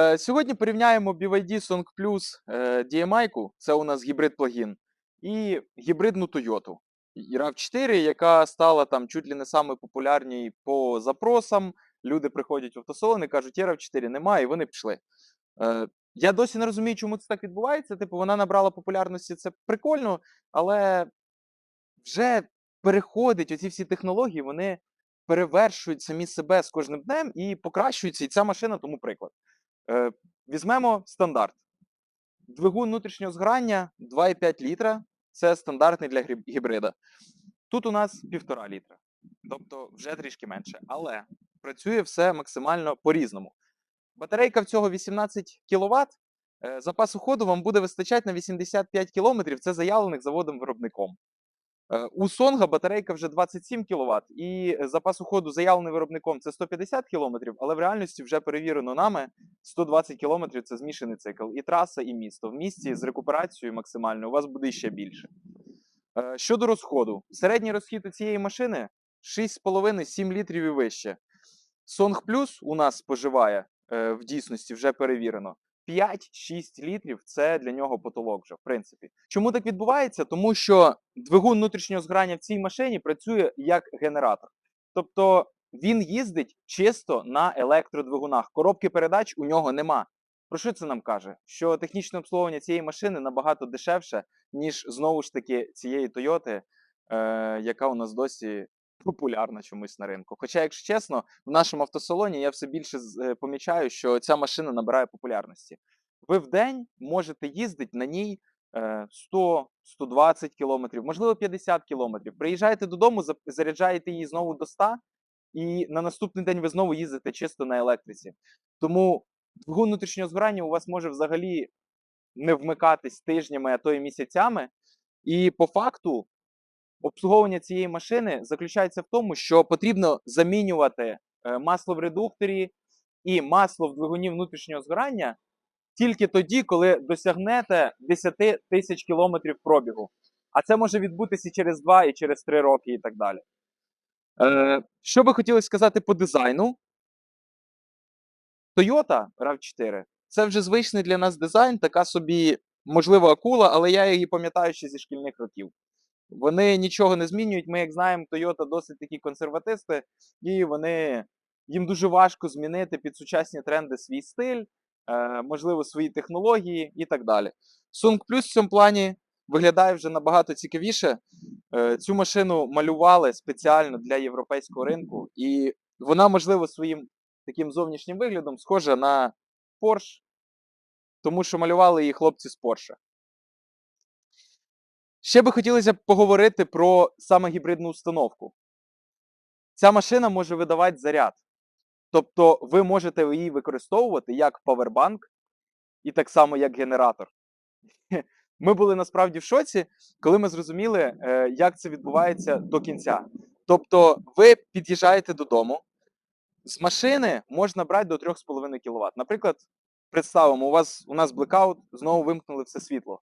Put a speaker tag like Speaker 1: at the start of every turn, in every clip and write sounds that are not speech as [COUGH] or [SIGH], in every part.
Speaker 1: Е, Сьогодні порівняємо BYD Song Plus е, DMI, це у нас гібрид плагін, і гібридну Toyota RAV4, яка стала там чуть ли не саме популярній по запросам. Люди приходять в автосалон і кажуть, RAV4 немає, і вони пішли. Е, Я досі не розумію, чому це так відбувається. Типу, вона набрала популярності, це прикольно, але вже переходить оці всі технології, вони перевершують самі себе з кожним днем і покращуються. І ця машина тому приклад. Е, Візьмемо стандарт. Двигун внутрішнього згорання 2,5 літра. Це стандартний для гібрида. Тут у нас 1,5 літра. Тобто вже трішки менше. Але працює все максимально по-різному. Батарейка в цього 18 кВт. Запасу ходу вам буде вистачати на 85 км. Це заявлених заводом-виробником. Е, У Сонга батарейка вже 27 кВт, і запас ходу заявлений виробником це 150 км, але в реальності вже перевірено нами 120 км це змішаний цикл. І траса, і місто. В місті з рекуперацією максимальною у вас буде ще більше. Е, Щодо розходу, середній розхід у цієї машини 6,5-7 літрів і вище. Сонг Плюс у нас споживає е, в дійсності вже перевірено. 5-6 літрів це для нього потолок вже, в принципі. Чому так відбувається? Тому що двигун внутрішнього згорання в цій машині працює як генератор. Тобто він їздить чисто на електродвигунах. Коробки передач у нього нема. Про що це нам каже? Що технічне обслуговування цієї машини набагато дешевше, ніж знову ж таки цієї Тойоти, е, яка у нас досі популярна чомусь на ринку. Хоча, якщо чесно, в нашому автосалоні я все більше е, помічаю, що ця машина набирає популярності. Ви в день можете їздити на ній е, 100-120 кілометрів, можливо, 50 кілометрів. Приїжджаєте додому, заряджаєте її знову до 100, і на наступний день ви знову їздите чисто на електриці. Тому двигун внутрішнього згорання у вас може взагалі не вмикатись тижнями, а то й місяцями. І по факту обслуговування цієї машини заключається в тому, що потрібно замінювати е, масло в редукторі і масло в двигуні внутрішнього згорання тільки тоді, коли досягнете 10 тисяч кілометрів пробігу. А це може відбутися і через 2, і через 3 роки, і так далі. Е, що би хотілося сказати по дизайну? Toyota RAV4 це вже звичний для нас дизайн, така собі, можливо, акула, але я її пам'ятаю ще зі шкільних років. Вони нічого не змінюють. Ми, як знаємо, Toyota досить такі консерватисти, і вони їм дуже важко змінити під сучасні тренди свій стиль, е, можливо, свої технології і так далі. Sung Plus в цьому плані виглядає вже набагато цікавіше. Е, цю машину малювали спеціально для європейського ринку, і вона, можливо, своїм таким зовнішнім виглядом схожа на Porsche, тому що малювали її хлопці з Porsche. Ще би хотілося поговорити про саме гібридну установку. Ця машина може видавати заряд. Тобто ви можете її використовувати як павербанк і так само як генератор. [LAUGHS] Ми були насправді в шоці, коли ми зрозуміли, е, як це відбувається до кінця. Тобто, ви під'їжджаєте додому, з машини можна брати до 3,5 кВт. Наприклад, представимо, у вас у нас блекаут, знову вимкнули все світло.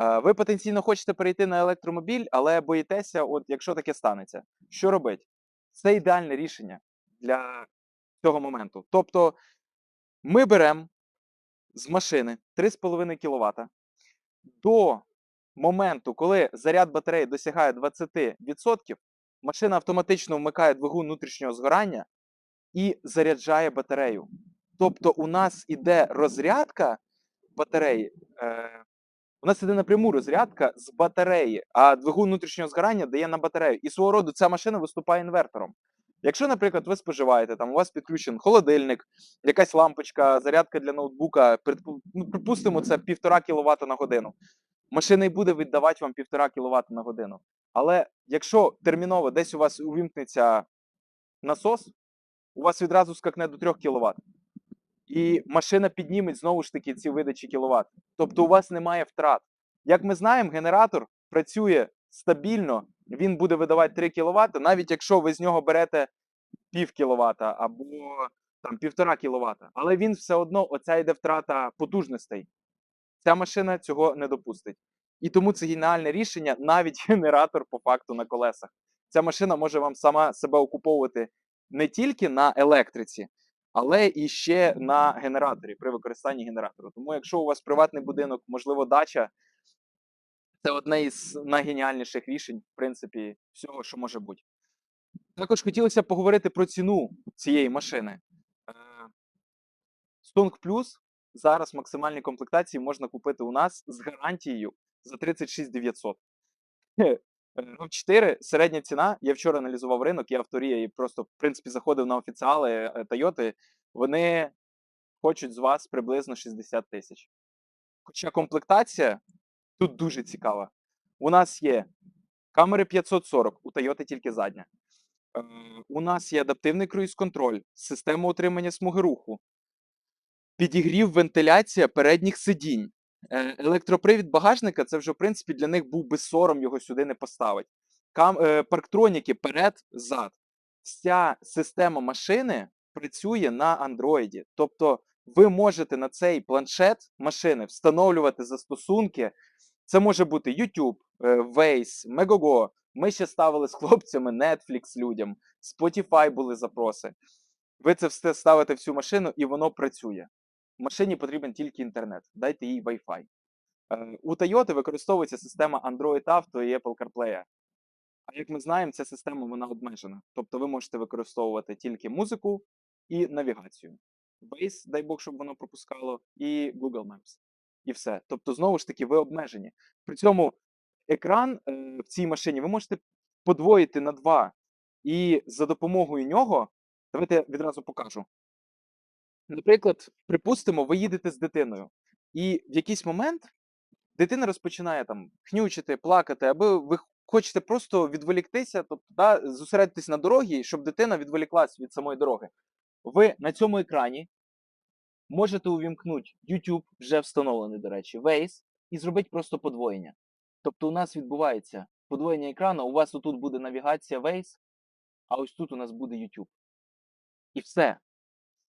Speaker 1: Е, Ви потенційно хочете перейти на електромобіль, але боїтеся, от якщо таке станеться, що робити? Це ідеальне рішення для цього моменту. Тобто, ми беремо з машини 3,5 кВт до моменту, коли заряд батареї досягає 20%, машина автоматично вмикає двигун внутрішнього згорання і заряджає батарею. Тобто, у нас іде розрядка батареї. Е, у нас іде напряму розрядка з батареї, а двигун внутрішнього згорання дає на батарею. І свого роду ця машина виступає інвертором. Якщо, наприклад, ви споживаєте, там у вас підключений холодильник, якась лампочка, зарядка для ноутбука, ну, припустимо, це 1,5 кВт на годину. Машина і буде віддавати вам 1,5 кВт на годину. Але якщо терміново десь у вас увімкнеться насос, у вас відразу скакне до 3 кВт. І машина підніметь знову ж таки ці видачі кіловат. Тобто у вас немає втрат. Як ми знаємо, генератор працює стабільно, він буде видавати 3 кВт, навіть якщо ви з нього берете пів кВт або там півтора кВт. Але він все одно, оця йде втрата потужностей. Ця машина цього не допустить. І тому це геніальне рішення, навіть [LAUGHS] генератор по факту на колесах. Ця машина може вам сама себе окуповувати не тільки на електриці, але і ще на генераторі при використанні генератора. Тому, якщо у вас приватний будинок, можливо, дача, це одне із найгеніальніших рішень, в принципі, всього, що може бути. Також хотілося поговорити про ціну цієї машини. Е, Stung Plus зараз в максимальній комплектації можна купити у нас з гарантією за 36 900. Rav 4 середня ціна. Я вчора аналізував ринок, я авторія і просто, в принципі, заходив на офіціали е, Toyota. Вони хочуть з вас приблизно 60 тисяч. Хоча комплектація тут дуже цікава. У нас є камери 540, у Toyota тільки задня. Е, У нас є адаптивний круїз-контроль, система утримання смуги руху, підігрів вентиляція передніх сидінь. Е, Електропривід багажника це вже, в принципі, для них був би сором його сюди не поставити. Кам, е, парктроніки перед, зад. Вся система машини працює на андроїді. Тобто ви можете на цей планшет машини встановлювати застосунки. Це може бути YouTube, е, Waze, Megogo. Ми ще ставили з хлопцями Netflix людям, Spotify були запроси. Ви це все ставите в цю машину, і воно працює. Машині потрібен тільки інтернет. Дайте їй Wi-Fi. Е, У Toyota використовується система Android Auto і Apple CarPlay. А як ми знаємо, ця система вона обмежена. Тобто ви можете використовувати тільки музику і навігацію. Waze, дай Бог, щоб воно пропускало, і Google Maps. І все. Тобто, знову ж таки, ви обмежені. При цьому екран е, в цій машині ви можете подвоїти на два. І за допомогою нього, давайте я відразу покажу. Наприклад, припустимо, ви їдете з дитиною, і в якийсь момент дитина розпочинає там хнючити, плакати, або ви хочете просто відволіктися, тобто да, зосередитись на дорогі, щоб дитина відволіклась від самої дороги. Ви на цьому екрані можете увімкнути YouTube, вже встановлений, до речі, Waze, і зробити просто подвоєння. Тобто у нас відбувається подвоєння екрану, у вас отут буде навігація Waze, а ось тут у нас буде YouTube. І все.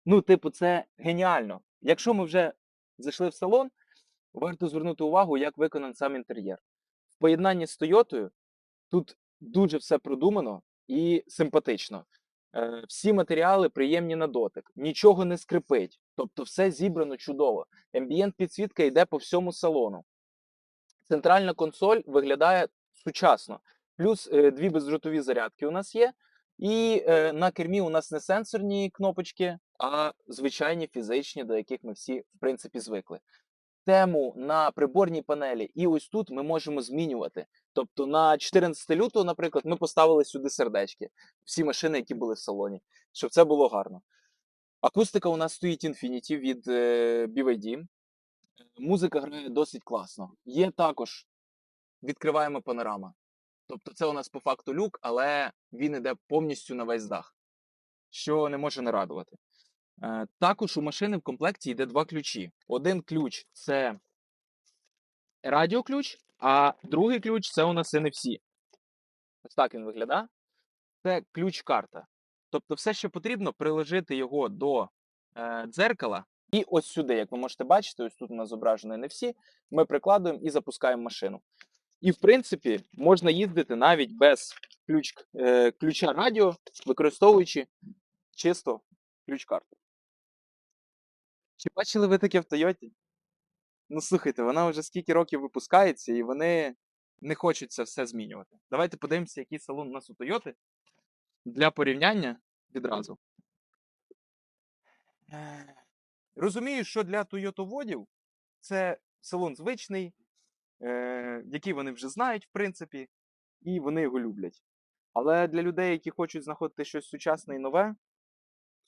Speaker 1: Ну, типу, це геніально. Якщо ми вже зайшли в салон, варто звернути увагу, як виконаний сам інтер'єр. В поєднанні з Тойотою тут дуже все продумано і симпатично. Е, всі матеріали приємні на дотик, нічого не скрипить. Тобто все зібрано чудово. Ембієнт підсвітка йде по всьому салону. Центральна консоль виглядає сучасно. Плюс е, дві бездротові зарядки у нас є. І е, на кермі у нас не сенсорні кнопочки, а звичайні фізичні, до яких ми всі, в принципі, звикли. Тему на приборній панелі, і ось тут ми можемо змінювати. Тобто на 14 лютого, наприклад, ми поставили сюди сердечки, всі машини, які були в салоні, щоб це було гарно. Акустика у нас стоїть Infinity від е, BYD. Музика грає досить класно. Є також відкриваємо панорама. Тобто це у нас по факту люк, але він іде повністю на весь дах, що не може не радувати. Е, Також у машини в комплекті йде два ключі. Один ключ це радіоключ, а другий ключ це у нас NFC. Ось так він виглядає. Це ключ-карта. Тобто, все, що потрібно, приложити його до е, дзеркала. І ось сюди, як ви можете бачити, ось тут у нас зображено NFC, ми прикладуємо і запускаємо машину. І, в принципі, можна їздити навіть без ключ, е, ключа радіо, використовуючи чисто ключ-карту. Чи бачили ви таке в Тойоті? Ну, слухайте, вона вже скільки років випускається, і вони не хочуть це все змінювати. Давайте подивимося, який салон у нас у Тойоти для порівняння відразу. Розумію, що для Тойотоводів це салон звичний, е, який вони вже знають, в принципі, і вони його люблять. Але для людей, які хочуть знаходити щось сучасне і нове,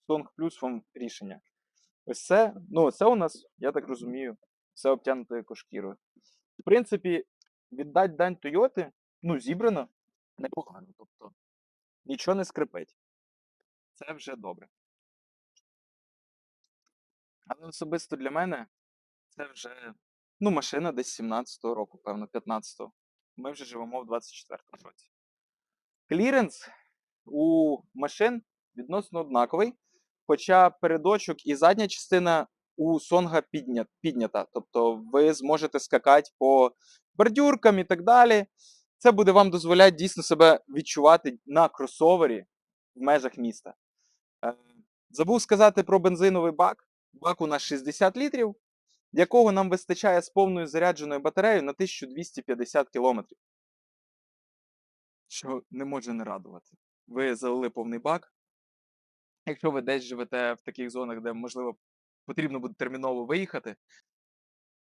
Speaker 1: Song Plus вам рішення. Ось це, ну, це у нас, я так розумію, все обтягнуто екошкірою. В принципі, віддать дань Тойоти, ну, зібрано непогано. Тобто нічого не скрипить. Це вже добре. Але особисто для мене це вже ну, машина десь 17-го року, певно, 15-го. Ми вже живемо в 24-му році. Кліренс у машин відносно однаковий, хоча передочок і задня частина у Сонга піднят, піднята. Тобто ви зможете скакати по бордюркам і так далі. Це буде вам дозволяти дійсно себе відчувати на кросовері в межах міста. Е, Забув сказати про бензиновий бак. Бак у нас 60 літрів, якого нам вистачає з повною зарядженою батареєю на 1250 кілометрів. Що не може не радувати. Ви залили повний бак. Якщо ви десь живете в таких зонах, де, можливо, потрібно буде терміново виїхати,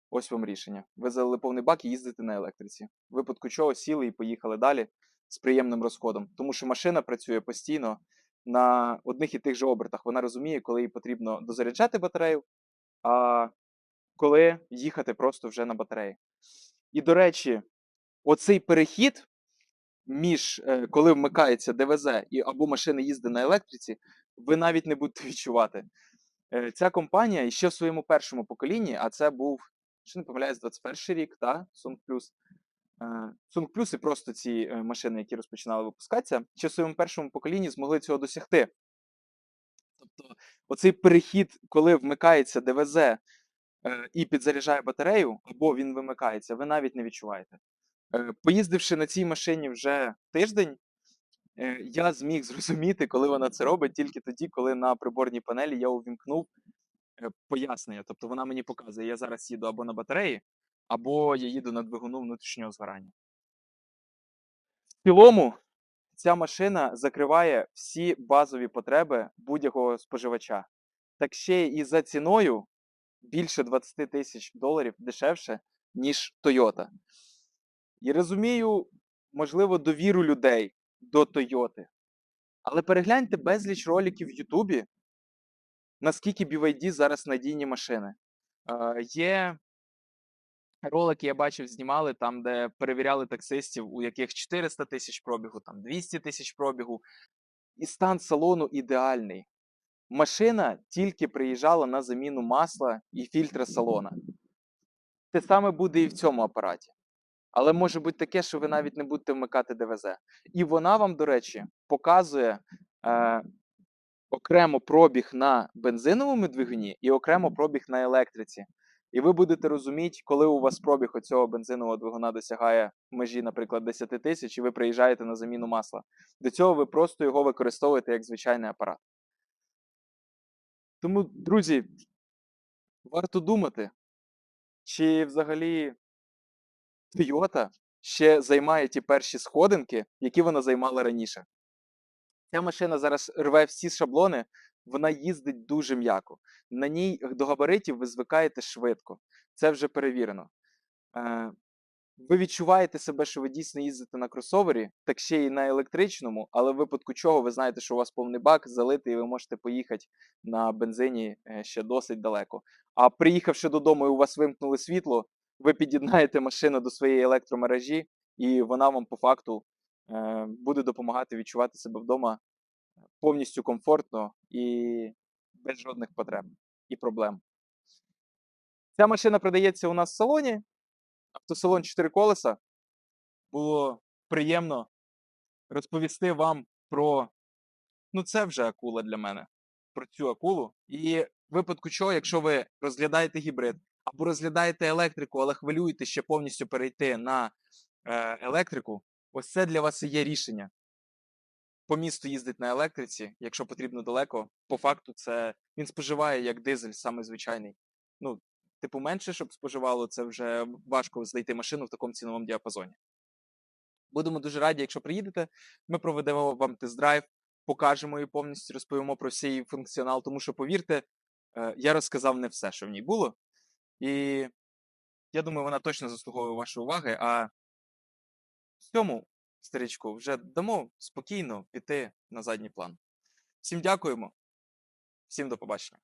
Speaker 1: ось вам рішення. Ви залили повний бак і їздите на електриці. В випадку чого сіли і поїхали далі з приємним розходом. Тому що машина працює постійно на одних і тих же обертах. Вона розуміє, коли їй потрібно дозаряджати батарею, а коли їхати просто вже на батареї. І, до речі, оцей перехід між е, коли вмикається ДВЗ і або машина їздить на електриці, ви навіть не будете відчувати. Е, Ця компанія ще в своєму першому поколінні, а це був, що не помиляюсь, 21 рік, та Sung Plus. Е, Sung Plus і просто ці е, машини, які розпочинали випускатися, ще в своєму першому поколінні змогли цього досягти. Тобто, оцей перехід, коли вмикається ДВЗ і підзаряджає батарею, або він вимикається, ви навіть не відчуваєте. Поїздивши на цій машині вже тиждень, я зміг зрозуміти, коли вона це робить, тільки тоді, коли на приборній панелі я увімкнув е, пояснення. Тобто вона мені показує, я зараз їду або на батареї, або я їду на двигуну внутрішнього згорання. В цілому, ця машина закриває всі базові потреби будь-якого споживача. Так ще і за ціною більше 20 тисяч доларів дешевше, ніж Toyota. І розумію, можливо, довіру людей до Тойоти. Але перегляньте безліч роликів в Ютубі, наскільки BYD зараз надійні машини. Е, є ролики, я бачив, знімали там, де перевіряли таксистів, у яких 400 тисяч пробігу, там 200 тисяч пробігу. І стан салону ідеальний. Машина тільки приїжджала на заміну масла і фільтра салона. Те саме буде і в цьому апараті. Але може бути таке, що ви навіть не будете вмикати ДВЗ. І вона вам, до речі, показує е, окремо пробіг на бензиновому двигуні і окремо пробіг на електриці. І ви будете розуміти, коли у вас пробіг оцього бензинового двигуна досягає межі, наприклад, 10 тисяч, і ви приїжджаєте на заміну масла. До цього ви просто його використовуєте як звичайний апарат. Тому, друзі, варто думати, чи взагалі Toyota ще займає ті перші сходинки, які вона займала раніше. Ця машина зараз рве всі шаблони, вона їздить дуже м'яко. На ній до габаритів ви звикаєте швидко. Це вже перевірено. Е, ви відчуваєте себе, що ви дійсно їздите на кросовері, так ще й на електричному, але в випадку чого ви знаєте, що у вас повний бак залитий, і ви можете поїхати на бензині е, ще досить далеко. А приїхавши додому, і у вас вимкнули світло, ви під'єднаєте машину до своєї електромережі, і вона вам по факту е, буде допомагати відчувати себе вдома повністю комфортно і без жодних потреб і проблем. Ця машина продається у нас в салоні. Автосалон 4 колеса. Було приємно розповісти вам про. Ну, це вже акула для мене. Про цю акулу. І в випадку чого, якщо ви розглядаєте гібрид або розглядаєте електрику, але хвилюєте ще повністю перейти на е, електрику, ось це для вас і є рішення. По місту їздить на електриці, якщо потрібно далеко, по факту, це він споживає як дизель, саме звичайний. Ну, типу, менше, щоб споживало, це вже важко знайти машину в такому ціновому діапазоні. Будемо дуже раді, якщо приїдете. Ми проведемо вам тест-драйв, покажемо її повністю, розповімо про всій функціонал, тому що, повірте, е, я розказав не все, що в ній було. І я думаю, вона точно заслуговує вашої уваги. А в цьому, старичку, вже дамо спокійно піти на задній план. Всім дякуємо, всім до побачення.